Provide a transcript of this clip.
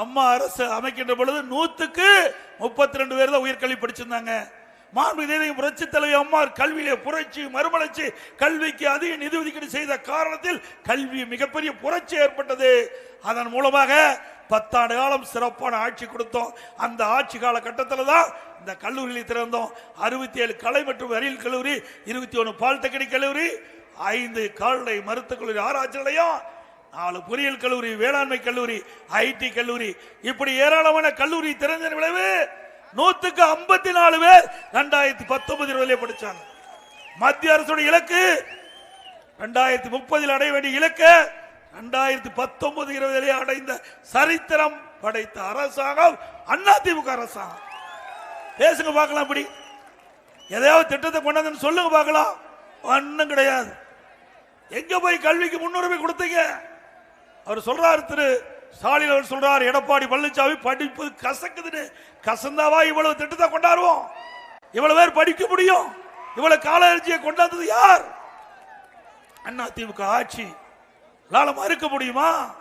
அம்மா அரசு அமைக்கின்ற பொழுது நூத்துக்கு முப்பத்தி ரெண்டு பேர் தான் உயர்கல்வி படிச்சிருந்தாங்க. மாண்புமிகு புரட்சி தலைவி அம்மா கல்வியிலே புரட்சி மறுமலர்ச்சி கல்விக்கு அதிக நிதி ஒதுக்கீடு செய்த காரணத்தில் கல்வி மிகப்பெரிய புரட்சி ஏற்பட்டது. அதன் மூலமாக பத்தாண்டு காலம் சிறப்பான ஆட்சி கொடுத்தோம். அந்த ஆட்சி கால கட்டத்தில் தான் இந்த கல்லூரியில் திறந்தோம். அறுபத்தி ஏழு கலை மற்றும் அறிவியல் கல்லூரி இருபத்தி ஒன்று பாலிடெக்னிக் கல்லூரி ஐந்து கால்நடை மருத்துவக் கல்லூரி ஆராய்ச்சி நிலையம் நாலு பொறியியல் கல்லூரி வேளாண்மை கல்லூரி ஐடி கல்லூரி. இப்படி ஏராளமான கல்லூரி திறந்த விளைவு நூத்துக்கு ஐம்பத்தி நாலு பேர் ரெண்டாயிரத்தி பத்தொன்பது இருபதுல படிச்சாங்க. மத்திய அரசுடைய இலக்கு ரெண்டாயிரத்தி முப்பதில் அடைய வேண்டிய இலக்கு ரெண்டாயிரத்தி பத்தொன்பது இருபதிலே அடைந்த சரித்திரம் படைத்த அரசாங்கம் அண்ணா திமுக அரசாங்கம். பேசுங்க பார்க்கலாம் இப்படி. எதையாவது திட்டத்தை கொண்டாந்து சொல்லுங்க பார்க்கலாம். ஒன்றும் கிடையாது. எங்க போய் கல்விக்கு முன்னுரிமை கொடுத்தீங்க? அவர் சொல்றாரு திரு ஸ்டாலின் அவர் சொல்றார் எடப்பாடி பழனிசாமி படிப்பு கசக்குதுன்னு. கசந்தாவா இவ்வளவு திட்டத்தை கொண்டாடுவோம்? இவ்வளவு பேர் படிக்க முடியும்? இவ்வளவு காலர்ஜியை கொண்டாந்தது யார்? அண்ணா திமுக ஆட்சி உங்களால மறுக்க முடியுமா?